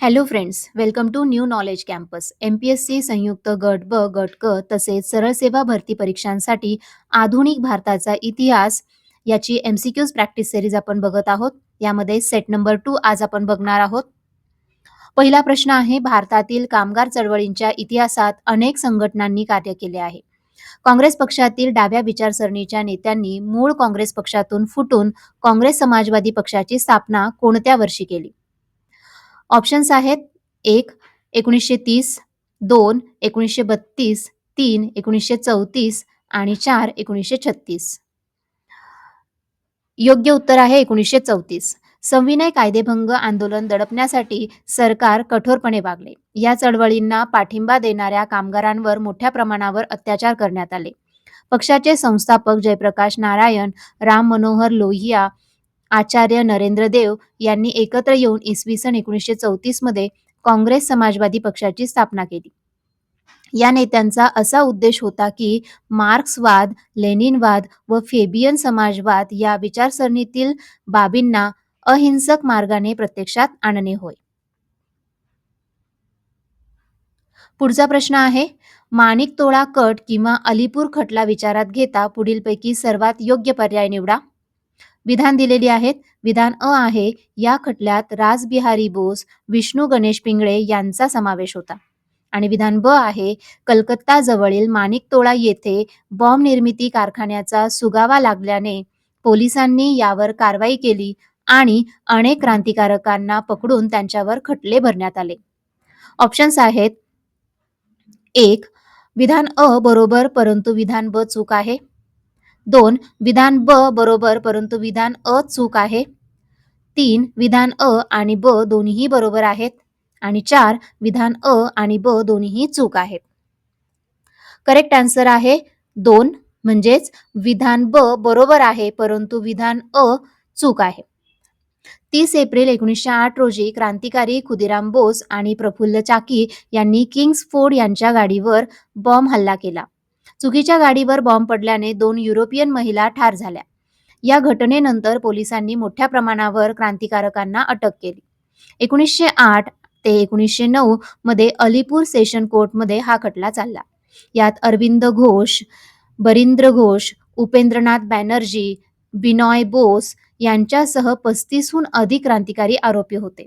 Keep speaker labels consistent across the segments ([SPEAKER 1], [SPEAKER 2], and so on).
[SPEAKER 1] Hello friends welcome to new knowledge campus M P S C संयुक्त गट ब गट क तसेच सरळ सेवा भरती परीक्षांसाठी आधुनिक भारताचा इतिहास याची M C Qs practice series आपण बघत आहोत. यामध्ये सेट नंबर टू आज आपण बघणार आहोत. पहिला प्रश्न आहे भारतातील कामगार चळवळींच्या इतिहासात अनेक संघटनांनी कार्य केले आहे. काँग्रेस पक्षातील डाव्या विचारसरणीच्या नेत्यांनी मूळ काँग्रेस पक्षातून फुटून काँग्रेस समाजवादी पक्षाची स्थापना कोणत्या वर्षी केली? ऑप्शन्स आहेत एक एकोणीसशे तीस दोन एकोणीसशे बत्तीस तीन एकोणीसशे चौतीस आणि चार एकोणीसशे छत्तीस. योग्य उत्तर आहे एकोणीसशे चौतीस. संविनय कायदेभंग आंदोलन दडपण्यासाठी सरकार कठोरपणे वागले. या चळवळींना पाठिंबा देणाऱ्या कामगारांवर मोठ्या प्रमाणावर अत्याचार करण्यात आले. पक्षाचे संस्थापक जयप्रकाश नारायण राम मनोहर लोहिया आचार्य नरेंद्र देव यांनी एकत्र येऊन इसवी सन एकोणीसशे चौतीसमध्ये काँग्रेस समाजवादी पक्षाची स्थापना केली. या नेत्यांचा असा उद्देश होता की मार्क्सवाद लेनिनवाद व फेबियन समाजवाद या विचारसरणीतील बाबींना अहिंसक मार्गाने प्रत्यक्षात आणणे होय. पुढचा प्रश्न आहे माणिक तोळा कट किंवा अलीपूर खटला विचारात घेता पुढीलपैकी सर्वात योग्य पर्याय निवडा? विधान दिलेली आहेत. विधान अ आहे. या खटल्यात राजबिहारी बोस विष्णू गणेश पिंगळे यांचा समावेश होता. आणि विधान ब आहे. कलकत्ता जवळील माणिकतोळा येथे बॉम्ब निर्मिती कारखान्याचा सुगावा लागल्याने पोलिसांनी यावर कारवाई केली आणि अनेक क्रांतिकारकांना पकडून त्यांच्यावर खटले भरण्यात आले. ऑप्शन्स आहेत. एक विधान अ बरोबर परंतु विधान ब चूक आहे. दोन विधान ब बरोबर परंतु विधान अ चूक आहे. तीन विधान अ आणि ब दोन्हीही बरोबर आहेत. आणि चार विधान अ आणि ब दोन्हीही चूक आहेत. करेक्ट आन्सर आहे दोन म्हणजेच विधान ब बरोबर आहे परंतु विधान अ चूक आहे. तीस एप्रिल एकोणीसशे आठ रोजी क्रांतिकारी खुदिराम बोस आणि प्रफुल्ल चाकी यांनी किंग्स फोर्ड यांच्या गाडीवर बॉम्ब हल्ला केला. चुकीच्या गाडीवर बॉम्ब पडल्याने दोन युरोपियन महिला ठार झाल्या. या घटनेनंतर पोलिसांनी मोठ्या प्रमाणावर क्रांतिकारकांना अटक केली. एकोणीसशे आठ ते एकोणीसशे नऊ मध्ये अलीपूर सेशन कोर्टमध्ये हा खटला चालला. यात अरविंद घोष बरिंद्र घोष उपेंद्रनाथ बॅनर्जी बिनॉय बोस यांच्यासह पस्तीसहून अधिक क्रांतिकारी आरोपी होते.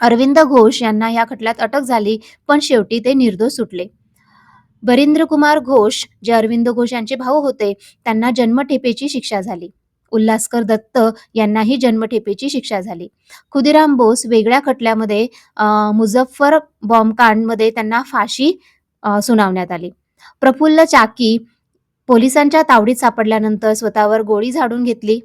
[SPEAKER 1] अरविंद घोष यांना या खटल्यात अटक झाली पण शेवटी ते निर्दोष सुटले. बरिंद्र कुमार घोष जे अरविंद घोष यांचे भाऊ होते त्यांना जन्मठेपेची शिक्षा झाली. उल्हासकर दत्त यांनाही जन्मठेपेची शिक्षा झाली. खुदिराम बोस वेगळ्या खटल्यामध्ये अं, मुझफ्फर बॉम्बकांडमध्ये त्यांना फाशी सुनावण्यात आली. प्रफुल्ल चाकी पोलिसांच्या तावडीत सापडल्यानंतर स्वतःवर गोळी झाडून घेतली.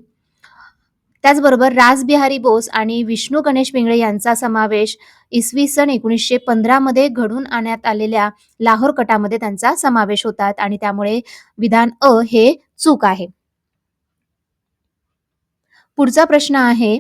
[SPEAKER 1] त्याचबरोबर राजबिहारी बोस आणि विष्णू गणेश पिंगळे यांचा समावेश इसवी सन एकोणीसशे पंधरामध्ये घडून आणण्यात आलेल्या लाहोर कटामध्ये त्यांचा समावेश होतात आणि त्यामुळे विधान अ हे चूक आहे. पुढचा प्रश्न आहे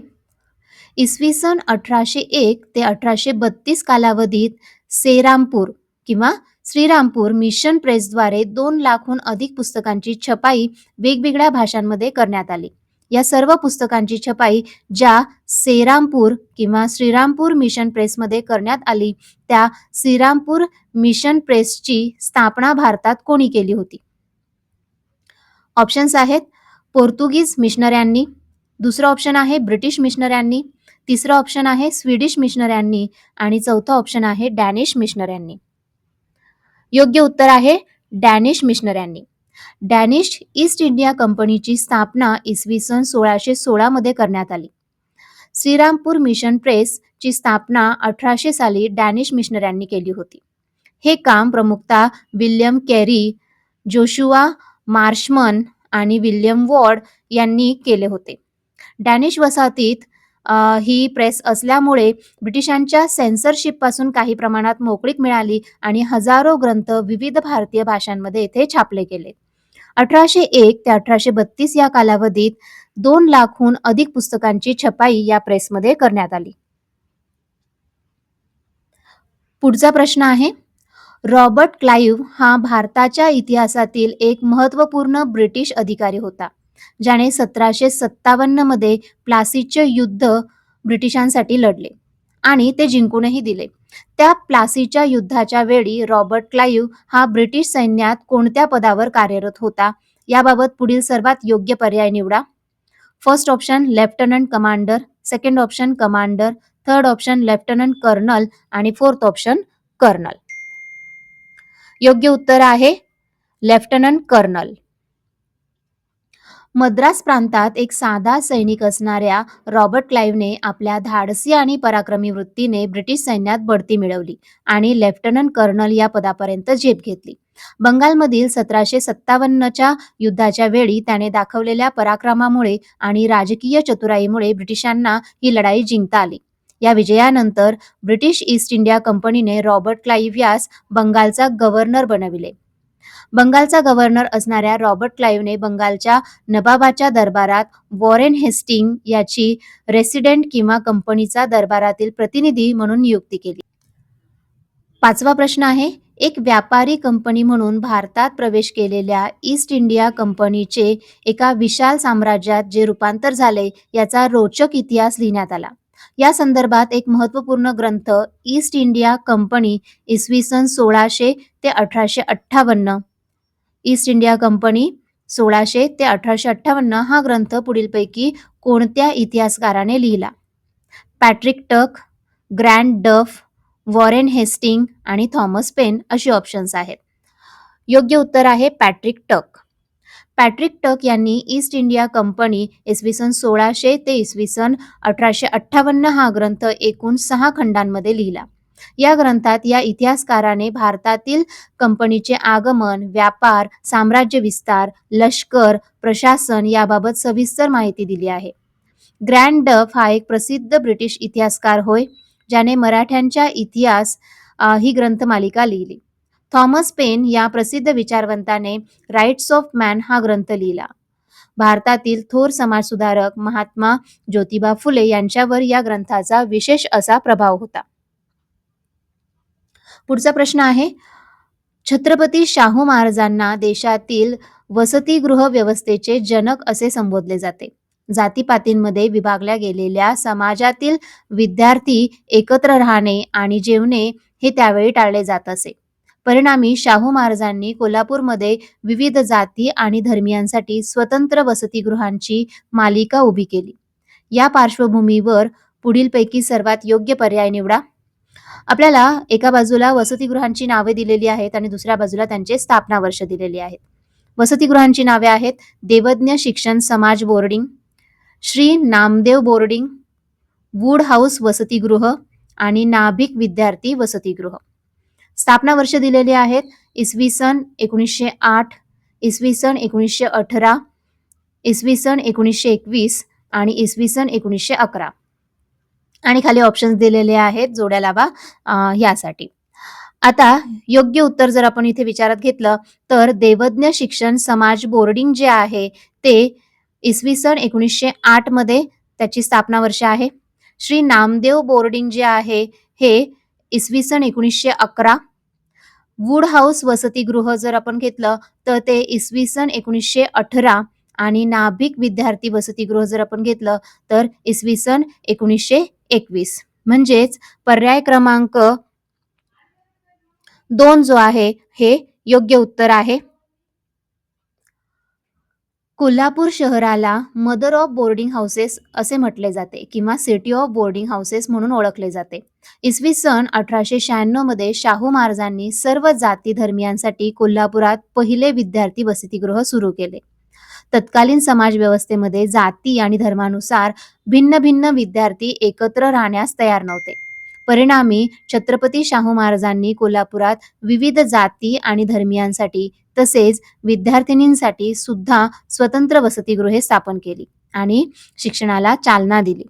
[SPEAKER 1] इसवी सन अठराशे एक ते अठराशे बत्तीस कालावधीत सेरामपूर किंवा श्रीरामपूर मिशन प्रेसद्वारे दोन लाखहून अधिक पुस्तकांची छपाई वेगवेगळ्या भाषांमध्ये करण्यात आली. या सर्व पुस्तकांची छपाई ज्या सेरामपूर किंवा श्रीरामपूर मिशन प्रेसमध्ये करण्यात आली त्या श्रीरामपूर मिशन प्रेसची स्थापना भारतात कोणी केली होती? ऑप्शन्स आहेत पोर्तुगीज मिशनऱ्यांनी. दुसरं ऑप्शन आहे ब्रिटिश मिशनऱ्यांनी. तिसरं ऑप्शन आहे स्वीडिश मिशनऱ्यांनी. आणि चौथं ऑप्शन आहे डॅनिश मिशनऱ्यांनी. योग्य उत्तर आहे डॅनिश मिशनऱ्यांनी. डॅनिश ईस्ट इंडिया कंपनीची स्थापना इसवी सन सोळाशे सोळामध्ये करण्यात आली. श्रीरामपूर मिशन प्रेस ची स्थापना अठराशे साली डॅनिश मिशनऱ्यांनी केली होती. हे काम प्रमुखतः विल्यम कॅरी जोशुआ मार्शमन आणि विल्यम वॉर्ड यांनी केले होते. डॅनिश वसाहतीत ही प्रेस असल्यामुळे ब्रिटिशांच्या सेन्सरशिपपासून काही प्रमाणात मोकळीक मिळाली आणि हजारो ग्रंथ विविध भारतीय भाषांमध्ये येथे छापले गेले. अठराशे एक ते अठराशे बत्तीस या कालावधीत दोन लाखहून अधिक पुस्तकांची छपाई या प्रेसमध्ये करण्यात आली. पुढचा प्रश्न आहे रॉबर्ट क्लाइव्ह हा भारताच्या इतिहासातील एक महत्त्वपूर्ण ब्रिटिश अधिकारी होता ज्याने सतराशे सत्तावन्नमध्ये प्लासीचे युद्ध ब्रिटिशांसाठी लढले आणि ते जिंकूनही दिले. त्या प्लासीच्या युद्धाच्या वेळी रॉबर्ट क्लाईव्ह हा ब्रिटिश सैन्यात कोणत्या पदावर कार्यरत होता? याबाबत पुढील सर्वात योग्य पर्याय निवडा. First option lieutenant commander. Second option commander. Third option lieutenant colonel. आणि फोर्थ ऑप्शन कर्नल. योग्य उत्तर आहे लेफ्टनंट कर्नल. मद्रास प्रांतात एक साधा सैनिक असणाऱ्या रॉबर्ट क्लाईव्हने आपल्या धाडसी आणि पराक्रमी वृत्तीने ब्रिटिश सैन्यात बढती मिळवली आणि लेफ्टनंट कर्नल या पदापर्यंत झेप घेतली. बंगालमधील सतराशे सत्तावन्नच्या युद्धाच्या वेळी त्याने दाखवलेल्या पराक्रमामुळे आणि राजकीय चतुराईमुळे ब्रिटिशांना ही लढाई जिंकता आली. या विजयानंतर ब्रिटिश ईस्ट इंडिया कंपनीने रॉबर्ट क्लाईव्ह यास बंगालचा गव्हर्नर बनविले. बंगालचा गव्हर्नर असणाऱ्या रॉबर्ट क्लाईव्हने बंगालच्या नबाबाच्या दरबारात वॉरेन हेस्टिंग याची रेसिडेंट किंवा कंपनीचा दरबारातील प्रतिनिधी म्हणून नियुक्ती केली. पाचवा प्रश्न आहे एक व्यापारी कंपनी म्हणून भारतात प्रवेश केलेल्या ईस्ट इंडिया कंपनीचे एका विशाल साम्राज्यात जे रूपांतर झाले याचा रोचक इतिहास लिहिण्यात आला. या संदर्भात एक महत्त्वपूर्ण ग्रंथ ईस्ट इंडिया कंपनी इसवी सन सोळाशे ते अठराशे अठ्ठावन्न. ईस्ट इंडिया कंपनी सोळाशे ते अठराशे अठ्ठावन्न हा ग्रंथ पुढीलपैकी कोणत्या इतिहासकाराने लिहिला? Patrick Tuck Grant Duff Warren Hasting आणि थॉमस पेन अशी ऑप्शन्स आहेत. योग्य उत्तर आहे पॅट्रिक टक. पॅट्रिक टक यांनी ईस्ट इंडिया कंपनी इसवी सन सोळाशे ते इसवी सन अठराशे अठ्ठावन्न हा ग्रंथ एकूण सहा खंडांमध्ये लिहिला. या ग्रंथात या इतिहासकाराने भारतातील कंपनीचे आगमन व्यापार साम्राज्य विस्तार लष्कर प्रशासन याबाबत सविस्तर माहिती दिली आहे. ग्रँड डफ हा एक प्रसिद्ध ब्रिटिश इतिहासकार होय ज्याने मराठ्यांच्या इतिहास अ, ही ग्रंथमालिका लिहिली. थॉमस पेन या प्रसिद्ध विचारवंताने राईट्स ऑफ मॅन हा ग्रंथ लिहिला. भारतातील थोर समाजसुधारक महात्मा ज्योतिबा फुले यांच्यावर या ग्रंथाचा विशेष असा प्रभाव होता. पुढचा प्रश्न आहे छत्रपती शाहू महाराजांना देशातील वसतिगृह व्यवस्थेचे जनक असे संबोधले जाते. जातीपातींमध्ये विभागल्या गेलेल्या समाजातील विद्यार्थी एकत्र राहणे आणि जेवणे हे त्यावेळी टाळले जात असे. परिणामी शाहू महाराजांनी कोल्हापूरमध्ये विविध जाती आणि धर्मियांसाठी स्वतंत्र वसतिगृहांची मालिका उभी केली. या पार्श्वभूमीवर पुढीलपैकी सर्वात योग्य पर्याय निवडा. आपल्याला एका बाजूला वसतिगृहांची नावे दिलेली आहेत आणि दुसऱ्या बाजूला त्यांचे स्थापना वर्ष दिलेली आहेत. वसतिगृहांची नावे आहेत देवज्ञ शिक्षण समाज boarding Shri Namdev boarding wood house वसतिगृह आणि नाभिक विद्यार्थी वसतिगृह. स्थापना वर्ष दिलेली आहेत. इसवी सन एकोणीसशे आठ इसवी सन एकोणीसशे अठरा इसवी सन एकोणीसशे एकवीस आणि इसवी सन एकोणीसशे अकरा. आणि खाली ऑप्शन्स दिलेले आहेत. जोड्या लावा यासाठी. आता योग्य उत्तर जर आपण इथे विचारात घेतलं तर देवज्ञ शिक्षण समाज बोर्डिंग जे आहे ते इसवी सन एकोणीसशे आठमध्ये त्याची स्थापना वर्ष आहे. श्री नामदेव बोर्डिंग जे आहे हे इसवी सन एकोणीसशे अकरा. वूड हाऊस वसतिगृह जर आपण घेतलं तर ते इसवी सन एकोणीसशे अठरा आणि नाभिक विद्यार्थी वसतिगृह जर आपण घेतलं तर इसवी सन एकोणीसशे एकवीस. म्हणजेच पर्याय क्रमांक दोन जो आहे हे योग्य उत्तर आहे. कोल्हापूर शहराला मदर ऑफ बोर्डिंग हाऊसेस असे म्हटले जाते किंवा सिटी ऑफ बोर्डिंग हाऊसेस म्हणून ओळखले जाते. इसवी सन अठराशे शहाण्णवमध्ये शाहू महाराजांनी सर्व जाती धर्मियांसाठी कोल्हापुरात पहिले विद्यार्थी वसतिगृह सुरू केले. तत्कालीन समाज व्यवस्थेमध्ये जाती आणि धर्मानुसार भिन्न भिन्न विद्यार्थी एकत्र राहण्यास तयार नव्हते. परिणामी छत्रपती शाहू महाराजांनी कोल्हापुरात विविध जाती आणि धर्मियांसाठी तसेच विद्यार्थिनींसाठी सुद्धा स्वतंत्र वसतिगृहे स्थापन केली आणि शिक्षणाला चालना दिली.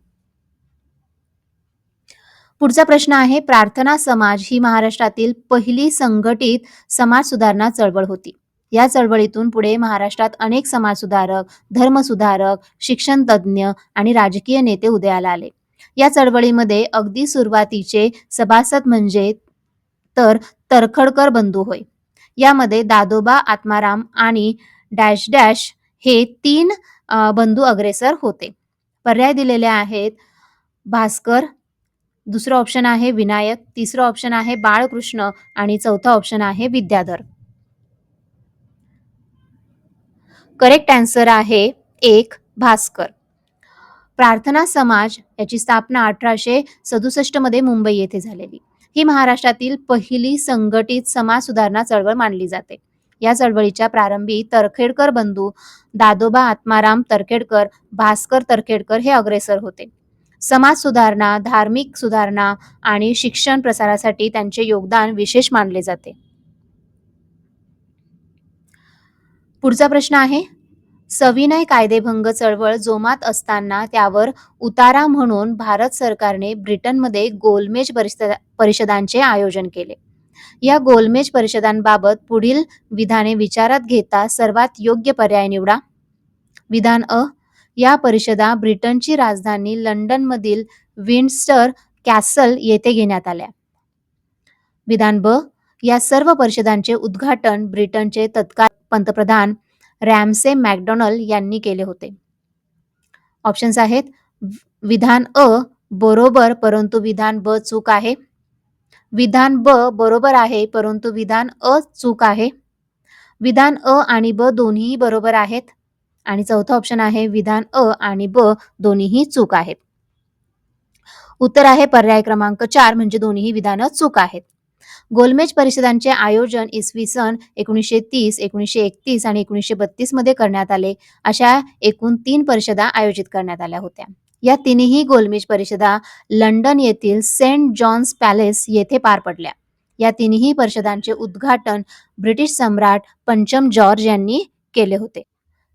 [SPEAKER 1] पुढचा प्रश्न आहे प्रार्थना समाज ही महाराष्ट्रातील पहिली संघटित समाज सुधारणा चळवळ होती. या चळवळीतून पुढे महाराष्ट्रात अनेक समाजसुधारक धर्मसुधारक शिक्षण तज्ज्ञ आणि राजकीय नेते उदयाला आले. या चळवळीमध्ये अगदी सुरुवातीचे सभासद म्हणजे तर तरखडकर बंधू होय. यामध्ये दादोबा आत्माराम आणि डॅश डॅश हे तीन बंधू अग्रेसर होते. पर्याय दिलेले आहेत भास्कर दुसरं ऑप्शन आहे विनायक तिसरं ऑप्शन आहे बाळकृष्ण आणि चौथा ऑप्शन आहे विद्याधर. करेक्ट आन्सर आहे एक भास्कर. प्रार्थना समाज याची स्थापना अठराशे सदुसष्टमध्ये मुंबई येथे झालेली. ही महाराष्ट्रातील पहिली संघटित समाज सुधारणा चळवळ मानली जाते. या चळवळीच्या प्रारंभी तरखेडकर बंधू दादोबा आत्माराम तरखेडकर भास्कर तरखेडकर हे अग्रेसर होते. समाज सुधारणा धार्मिक सुधारणा आणि शिक्षण प्रसारासाठी त्यांचे योगदान विशेष मानले जाते. पुढचा प्रश्न आहे सविनय कायदेभंग चळवळ जोमात असताना त्यावर उतारा म्हणून भारत सरकारने ब्रिटनमध्ये गोलमेज परिषद परिषदांचे आयोजन केले. या गोलमेज परिषदांबाबत पुढील विधाने विचारात घेता सर्वात योग्य पर्याय निवडा. विधान अ. या परिषदा ब्रिटनची राजधानी लंडनमधील विंडस्टर कॅसल येथे घेण्यात आल्या. विधान ब. या सर्व परिषदांचे उद्घाटन ब्रिटनचे तत्काळ पंतप्रधान रॅमसे मॅकडोनल यांनी केले होते. ऑप्शन्स आहेत. विधान अ बरोबर परंतु विधान ब चूक आहे. विधान ब बरोबर आहे परंतु विधान अ चूक आहे. विधान अ आणि ब दोन्हीही बरोबर आहेत. आणि चौथा ऑप्शन आहे विधान अ आणि ब दोन्हीही चूक आहेत. उत्तर आहे पर्याय क्रमांक चार म्हणजे दोन्हीही विधानं चूक आहेत. गोलमेज परिषदांचे आयोजन इसवी सन एकोणीसशे तीस एकोणीसशे एकतीस आणि एकोणीसशे बत्तीसमध्ये करण्यात आले. अशा एकूण तीन परिषदा आयोजित करण्यात आल्या होत्या. या तिन्ही गोलमेज परिषदा लंडन येथील सेंट जॉन्स पॅलेस येथे पार पडल्या. या तिन्ही परिषदांचे उद्घाटन ब्रिटिश सम्राट पंचम जॉर्ज यांनी केले होते.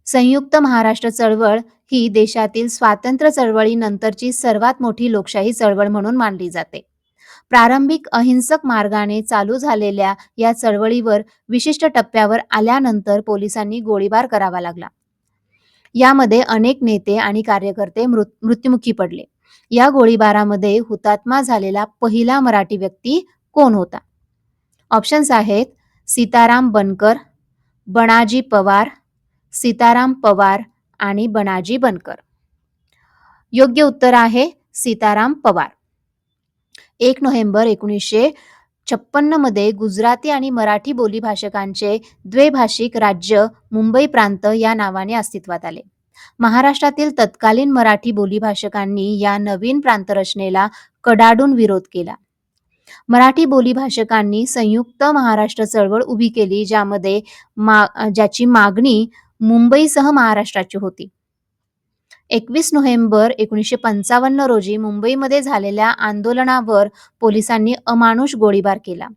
[SPEAKER 1] संयुक्त महाराष्ट्र चळवळ ही देशातील स्वातंत्र्य चळवळीनंतरची सर्वात मोठी लोकशाही चळवळ म्हणून मानली जाते. प्रारंभिक अहिंसक मार्गाने चालू झालेल्या या चळवळीवर विशिष्ट टप्प्यावर आल्यानंतर पोलिसांनी गोळीबार करावा लागला. यामध्ये अनेक नेते आणि कार्यकर्ते मृत्युमुखी पडले. या गोळीबारामध्ये हुतात्मा झालेला पहिला मराठी व्यक्ती कोण होता? ऑप्शन्स आहेत सीताराम बनकर बनाजी पवार सीताराम पवार आणि बनाजी बनकर. योग्य उत्तर आहे सीताराम पवार. एक नोव्हेंबर एकोणीसशे छप्पन्नमध्ये गुजराती आणि मराठी बोली भाषकांचे द्वैभाषिक राज्य मुंबई प्रांत या नावाने अस्तित्वात आले. महाराष्ट्रातील तत्कालीन मराठी बोली भाषकांनी या नवीन प्रांतरचनेला कडाडून विरोध केला. मराठी बोली भाषकांनी संयुक्त महाराष्ट्र चळवळ उभी केली ज्यामध्ये मा ज्याची मागणी मुंबईसह महाराष्ट्राची होती. एकवीस नोव्हेंबर एकोणीसशे पंचावन्न रोजी मुंबईमध्ये झालेल्या आंदोलनावर पोलिसांनी अमानुष गोळीबार केला.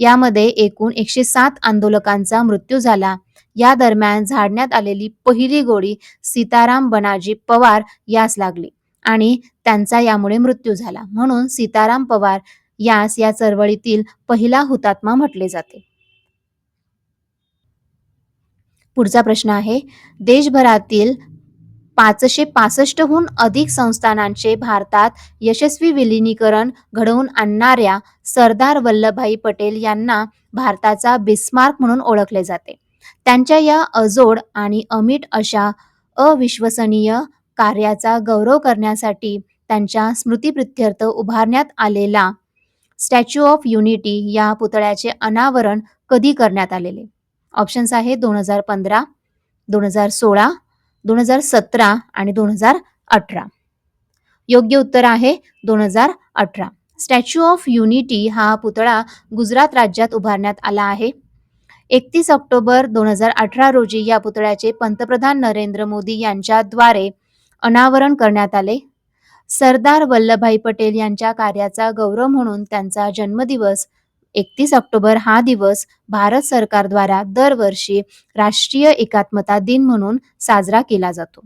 [SPEAKER 1] यामध्ये एकूण एकशे सात आंदोलकांचा मृत्यू झाला. या दरम्यान झाडण्यात आलेली पहिली गोळी सीताराम बनाजी पवार यास लागली आणि त्यांचा यामुळे मृत्यू झाला. म्हणून सीताराम पवार यास या चळवळीतील पहिला हुतात्मा म्हटले जाते. पुढचा प्रश्न आहे देशभरातील पाचशे पासष्टहून अधिक संस्थानांचे भारतात यशस्वी विलिनीकरण घडवून आणणाऱ्या सरदार वल्लभभाई पटेल यांना भारताचा बिस्मार्क म्हणून ओळखले जाते. त्यांच्या या अजोड आणि अमिट अशा अविश्वसनीय कार्याचा गौरव करण्यासाठी त्यांच्या स्मृतीप्रित्यर्थ उभारण्यात आलेला स्टॅच्यू ऑफ युनिटी या पुतळ्याचे अनावरण कधी करण्यात आलेले? ऑप्शन्स आहे दोन हजार पंधरा दोन हजार सोळा दोन हजार सतरा आणि दोन हजार अठरा. योग्य उत्तर आहे दोन हजार अठरा. स्टॅच्यू ऑफ युनिटी हा पुतळा गुजरात राज्यात उभारण्यात आला आहे. एकतीस ऑक्टोबर दोन हजार अठरा रोजी या पुतळ्याचे पंतप्रधान नरेंद्र मोदी यांच्याद्वारे अनावरण करण्यात आले. सरदार वल्लभभाई पटेल यांच्या कार्याचा गौरव म्हणून त्यांचा जन्मदिवस एकतीस ऑक्टोबर हा दिवस भारत सरकारद्वारा दरवर्षी राष्ट्रीय एकात्मता दिन म्हणून साजरा केला जातो.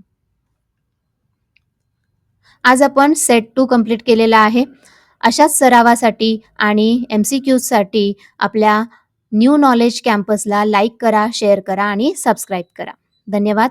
[SPEAKER 1] आज आपण सेट टू कंप्लीट केलेला आहे. अशाच सरावासाठी आणि एम सी क्यूजसाठी आपल्या न्यू नॉलेज कॅम्पसला लाईक करा शेअर करा आणि सबस्क्राईब करा. धन्यवाद.